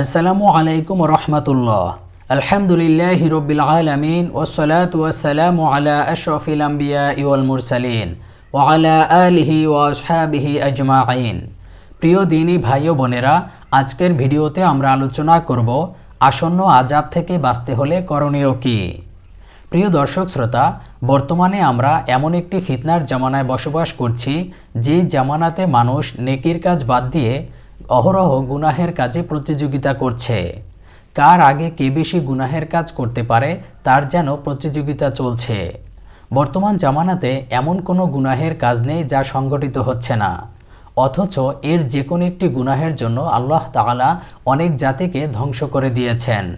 আসসালামু আলাইকুম রহমতুল্লাহ। আলহামদুলিল্লাহ রবিল আলমিন ওসলাত ওয়াসালামু আলা আশরফিল আম্বিয়া ইউল মুরসালিন ও আলা আলিহি ওয়াসহাবিহি আজমাইন। প্রিয় দিনী ভাই ও বোনেরা, আজকের ভিডিওতে আমরা আলোচনা করব আসন্ন আজাব থেকে বাঁচতে হলে করণীয় কী? প্রিয় দর্শক শ্রোতা, বর্তমানে আমরা এমন একটি ফিতনার জামানায় বসবাস করছি যে জামানাতে মানুষ নেকির কাজ বাদ দিয়ে অহরহ গুনাহের কাজে প্রতিযোগিতা করছে। কার আগে কে বেশি গুনাহের কাজ করতে পারে, তার যেন প্রতিযোগিতা চলছে। বর্তমান জামানাতে এমন কোনো গুনাহের কাজ নেই যা সংগঠিত হচ্ছে না। অথচ এর যে কোনো একটি গুনাহের জন্য আল্লাহ তাআলা অনেক জাতিকে ধ্বংস করে দিয়েছেন।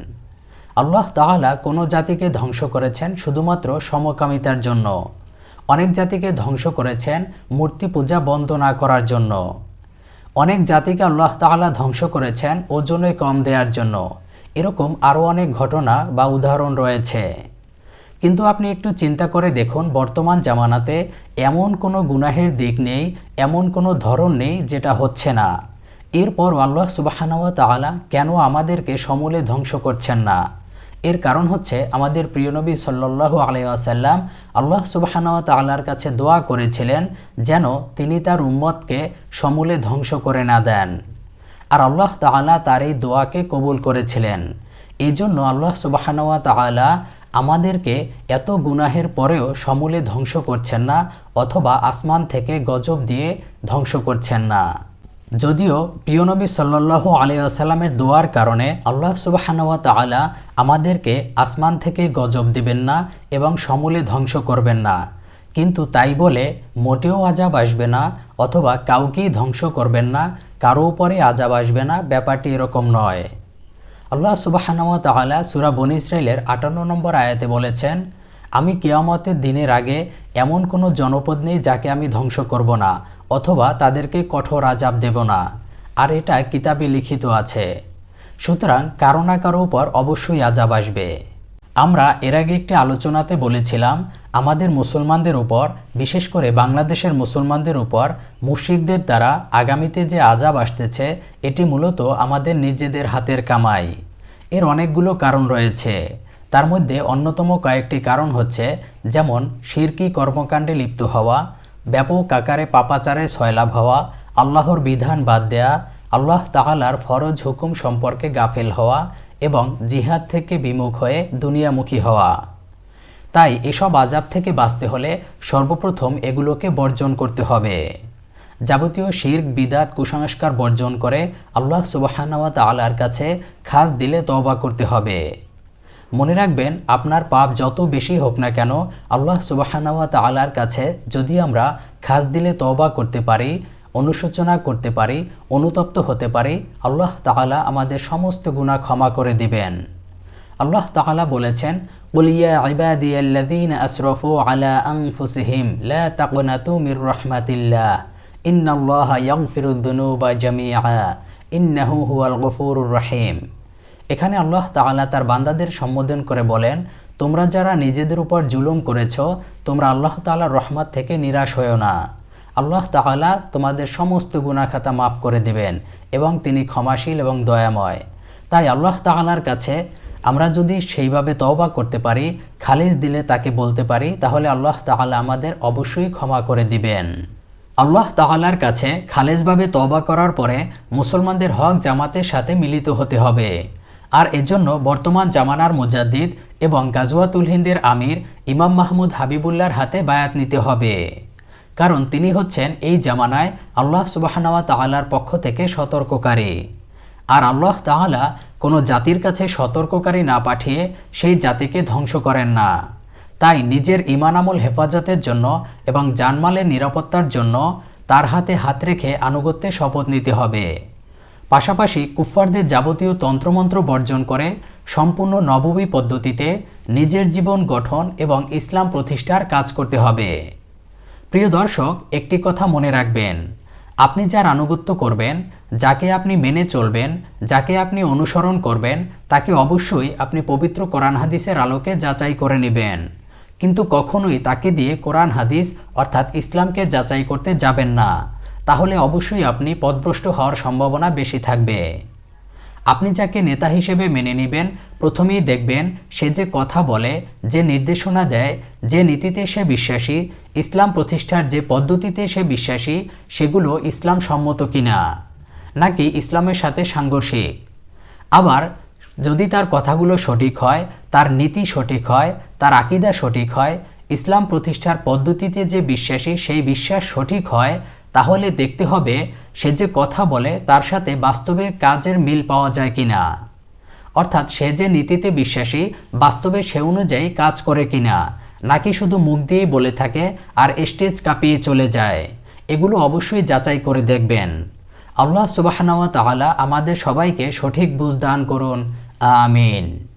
আল্লাহ তাআলা কোনো জাতিকে ধ্বংস করেছেন শুধুমাত্র সমকামিতার জন্য। অনেক জাতিকে ধ্বংস করেছেন মূর্তি পূজা বন্ধ না করার জন্য। অনেক জাতিকে আল্লাহ তাআলা ধ্বংস করেছেন ওজনে কম দেওয়ার জন্য। এরকম আরও অনেক ঘটনা বা উদাহরণ রয়েছে। কিন্তু আপনি একটু চিন্তা করে দেখুন, বর্তমান জামানাতে এমন কোনো গুনাহের দিক নেই, এমন কোনো ধরন নেই যেটা হচ্ছে না। এরপর আল্লাহ সুবাহানাওয়া তাআলা কেন আমাদেরকে সমূলে ধ্বংস করছেন না? এর কারণ হচ্ছে আমাদের প্রিয় নবী সাল্লাহ আলাইসাল্লাম আল্লাহ সুবাহানাওয়া তাআলার কাছে দোয়া করেছিলেন যেন তিনি তার উম্মতকে সমূলে ধ্বংস করে না দেন। আর আল্লাহ তাআলা তার এই দোয়াকে কবুল করেছিলেন। এই জন্য আল্লাহ সুবাহানাওয়া তাআলা আমাদেরকে এত গুনাহের পরেও সমূলে ধ্বংস করছেন না অথবা আসমান থেকে গজব দিয়ে ধ্বংস করছেন না। যদিও প্রিয়নবী সাল্লাহ আলিয়াসাল্লামের দোয়ার কারণে আল্লাহ সুবাহানুয়া তালা আমাদেরকে আসমান থেকে গজব দিবেন না এবং সমূলে ধ্বংস করবেন না। কিন্তু তাই বলে মোটেও আজাব আসবে না অথবা কাউকেই ধ্বংস করবেন না, কারও উপরে আজাব আসবে না, ব্যাপারটি এরকম নয়। আল্লাহ সুবাহানুয়া তালা সুরা বন ইসরায়েলের আটান্ন নম্বর আয়াতে বলেছেন, আমি কেয়ামতের দিনের আগে এমন কোনো জনপদ নেই যাকে আমি ধ্বংস করব না। অথবা তাদেরকে কঠোর আজাব দেব না। আর এটা কিতাবে লিখিত আছে। সুতরাং কারও না কারও উপর অবশ্যই আজাব আসবে। আমরা এর আগে একটি আলোচনাতে বলেছিলাম, আমাদের মুসলমানদের উপর, বিশেষ করে বাংলাদেশের মুসলমানদের উপর মুশিকদের দ্বারা আগামীতে যে আজাব আসতেছে, এটি মূলত আমাদের নিজেদের হাতের কামাই। এর অনেকগুলো কারণ রয়েছে। তার মধ্যে অন্যতম কয়েকটি কারণ হচ্ছে, যেমন, শিরকি কর্মকাণ্ডে লিপ্ত হওয়া ব্যাপক আকারে পাপাচারে সয়লাভ হওয়া, আল্লাহর বিধান বাদ দেয়া, আল্লাহ তাহালার ফরজ হুকুম সম্পর্কে গাফেল হওয়া এবং জিহাদ থেকে বিমুখ হয়ে দুনিয়ামুখী হওয়া। তাই এসব আজাব থেকে বাঁচতে হলে সর্বপ্রথম এগুলোকে বর্জন করতে হবে। যাবতীয় শির্ক, বিদাত, কুসংস্কার বর্জন করে আল্লাহ সুবাহানাওয়া তালার কাছে খাস দিলে তওবা করতে হবে। মনে রাখবেন, আপনার পাপ যত বেশি হোক না কেন, আল্লাহ সুবাহানাওয়া তালার কাছে যদি আমরা খাস দিলে তওবা করতে পারি, অনুশোচনা করতে পারি, অনুতপ্ত হতে পারি, আল্লাহ তাহালা আমাদের সমস্ত গুণা ক্ষমা করে দিবেন। আল্লাহ তাহালা বলেছেন আসরাফু আলা রাহমাতিল্লাহ, ইন্নাল্লাহা ইন্নাহু হুয়াল গফুরুর রহিম। এখানে আল্লাহ তাআলা তার বান্দাদের সম্বোধন করে বলেন, তোমরা যারা নিজেদের উপর জুলুম করেছ, তোমরা আল্লাহ তাআলার রহমত থেকে নিরাশ হয়েও না। আল্লাহ তাআলা তোমাদের সমস্ত গুণাখাতা মাফ করে দিবেন এবং তিনি ক্ষমাশীল এবং দয়াময়। তাই আল্লাহ তাআলার কাছে আমরা যদি সেইভাবে তওবা করতে পারি, খালিজ দিলে তাকে বলতে পারি, তাহলে আল্লাহ তাআলা আমাদের অবশ্যই ক্ষমা করে দিবেন। আল্লাহ তাআলার কাছে খালেজভাবে তওবা করার পরে মুসলমানদের হক জামাতের সাথে মিলিত হতে হবে। আর এজন্য বর্তমান জামানার মুজাদ্দিদ এবং গাজওয়াতুল হিন্দের আমির ইমাম মাহমুদ হাবিবুল্লার হাতে বায়াত নিতে হবে। কারণ তিনি হচ্ছেন এই জামানায় আল্লাহ সুবাহানাওয়া তাআলার পক্ষ থেকে সতর্ককারী। আর আল্লাহ তাআলা কোনো জাতির কাছে সতর্ককারী না পাঠিয়ে সেই জাতিকে ধ্বংস করেন না। তাই নিজের ইমানামল হেফাজতের জন্য এবং জানমালের নিরাপত্তার জন্য তার হাতে হাত রেখে আনুগত্যে শপথ নিতে হবে। পাশাপাশি কুফফারদের যাবতীয় তন্ত্রমন্ত্র বর্জন করে সম্পূর্ণ নববী পদ্ধতিতে নিজের জীবন গঠন এবং ইসলাম প্রতিষ্ঠার কাজ করতে হবে। প্রিয় দর্শক, একটি কথা মনে রাখবেন। আপনি যার আনুগত্য করবেন, যাকে আপনি মেনে চলবেন, যাকে আপনি অনুসরণ করবেন, তাকে অবশ্যই আপনি পবিত্র কোরআন হাদিসের আলোকে যাচাই করে নেবেন। কিন্তু কখনোই তাকে দিয়ে কোরআন হাদিস অর্থাৎ ইসলামকে যাচাই করতে যাবেন না। তাহলে অবশ্যই আপনি পদভ্রষ্ট হওয়ার সম্ভাবনা বেশি থাকবে। আপনি যাকে নেতা হিসেবে মেনে নেবেন, প্রথমেই দেখবেন সে যে কথা বলে, যে নির্দেশনা দেয়, যে নীতিতে সে বিশ্বাসী, ইসলাম প্রতিষ্ঠার যে পদ্ধতিতে সে বিশ্বাসী, সেগুলো ইসলাম সম্মত কিনা, নাকি ইসলামের সাথে সাংঘর্ষিক। আবার যদি তার কথাগুলো সঠিক হয়, তার নীতি সঠিক হয়, তার আকিদা সঠিক হয়, ইসলাম প্রতিষ্ঠার পদ্ধতিতে যে বিশ্বাসী, সেই বিশ্বাস সঠিক হয় তাহলে দেখতে হবে সে যে কথা বলে তার সাথে বাস্তবে কাজের মিল পাওয়া যায় কিনা। অর্থাৎ সে যে নীতিতে বিশ্বাসী, বাস্তবে সে অনুযায়ী কাজ করে কিনা, নাকি শুধু মুখ দিয়েই বলে থাকে আর স্টেজ কাঁপিয়ে চলে যায়, এগুলো অবশ্যই যাচাই করে দেখবেন। আল্লাহ সুবাহানাওয়া তাআলা আমাদের সবাইকে সঠিক বুঝ দান করুন। আমিন।